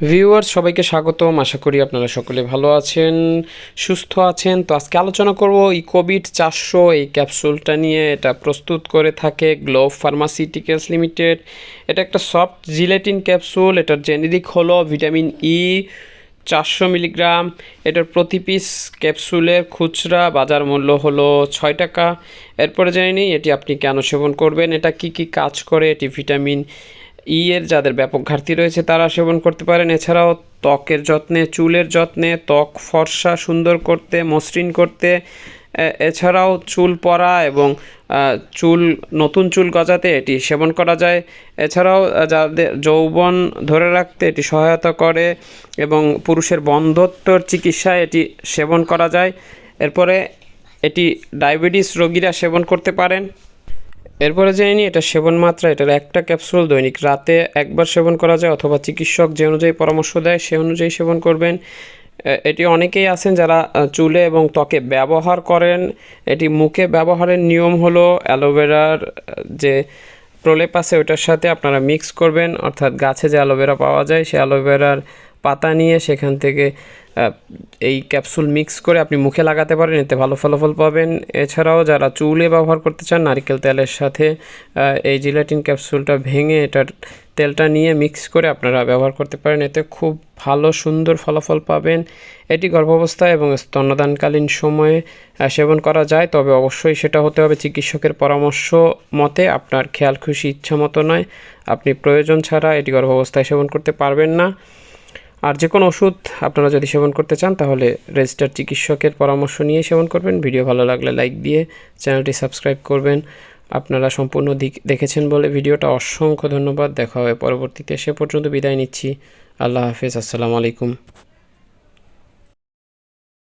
Viewers সবাইকে স্বাগতম। আশা করি আপনারা সকলে ভালো আছেন, সুস্থ আছেন। তো আজকে আলোচনা করব কোভিড চারশো, এই ক্যাপসুলটা নিয়ে। এটা প্রস্তুত করে থাকে গ্লোভ ফার্মাসিউটিক্যালস লিমিটেড। এটা একটা সফট জিলেটিন ক্যাপসুল। এটার জেনেরিক হলো ভিটামিন ই চারশো মিলিগ্রাম। এটার প্রতি পিস ক্যাপসুলের খুচরা বাজার মূল্য হলো ছয় টাকা। এরপরে জেনে এটি আপনি কেন সেবন করবেন? এটা কি কি কাজ করে? এটি ভিটামিন ই এর যাদের ব্যাপক ঘাটতি রয়েছে তারা সেবন করতে পারেন। এছাড়াও ত্বকের যত্নে, চুলের যত্নে, ত্বক ফর্সা, সুন্দর করতে, মসৃণ করতে এছাড়াও চুল পড়া এবং চুল, নতুন চুল গজাতে এটি সেবন করা যায়। এছাড়াও যাদের যৌবন ধরে রাখতে এটি সহায়তা করে এবং পুরুষের বন্ধত্বর চিকিৎসায় এটি সেবন করা যায়। এরপরে এটি ডায়াবেটিস রোগীরা সেবন করতে পারেন। এরপরে জেনে নিই, এটা সেবন মাত্রা, এটার একটা ক্যাপসুল দৈনিক। রাতে একবার সেবন করা যায় অথবা চিকিৎসক যে অনুযায়ী পরামর্শ দেয়, সে অনুযায়ী সেবন করবেন। এটি অনেকেই আছেন যারা চুলে এবং ত্বকে ব্যবহার করেন। এটি মুখে ব্যবহারের নিয়ম হলো অ্যালোভেরার যে প্রলেপ আছে ওটার সাথে আপনারা মিক্স করবেন। অর্থাৎ গাছে যে অ্যালোভেরা পাওয়া যায় সেই অ্যালোভেরার পাতা নিয়ে সেখান থেকে এই ক্যাপসুল মিক্স করে আপনি মুখে লাগাতে পারেন, এতে ভালো ফলাফল পাবেন। এছাড়াও যারা চুলে ব্যবহার করতে চান, নারকেল তেলের সাথে এই জিলাটিন ক্যাপসুলটা ভেঙে এটার তেলটা নিয়ে মিক্স করে আপনারা ব্যবহার করতে পারেন, এতে খুব ভালো, সুন্দর ফলাফল পাবেন। এটি গর্ভাবস্থায় এবং স্তন্যদানকালীন সময়ে সেবন করা যায়, তবে অবশ্যই সেটা হতে হবে চিকিৎসকের পরামর্শ মতে। আপনার খেয়াল খুশি ইচ্ছা মতো নয়, আপনি প্রয়োজন ছাড়া এটি গর্ভাবস্থায় সেবন করতে পারবেন না। আর যে কোনো ওষুধ আপনারা যদি সেবন করতে চান, তাহলে রেজিস্টার চিকিৎসকের পরামর্শ নিয়ে সেবন করবেন। ভিডিও ভালো লাগলে লাইক দিয়ে চ্যানেলটি সাবস্ক্রাইব করবেন। আপনারা সম্পূর্ণ দিক দেখেছেন বলে ভিডিওটা। অসংখ্য ধন্যবাদ। দেখা হবে পরবর্তীতে। সে পর্যন্ত বিদায় নিচ্ছি। আল্লাহ হাফেজ। আসসালামু আলাইকুম।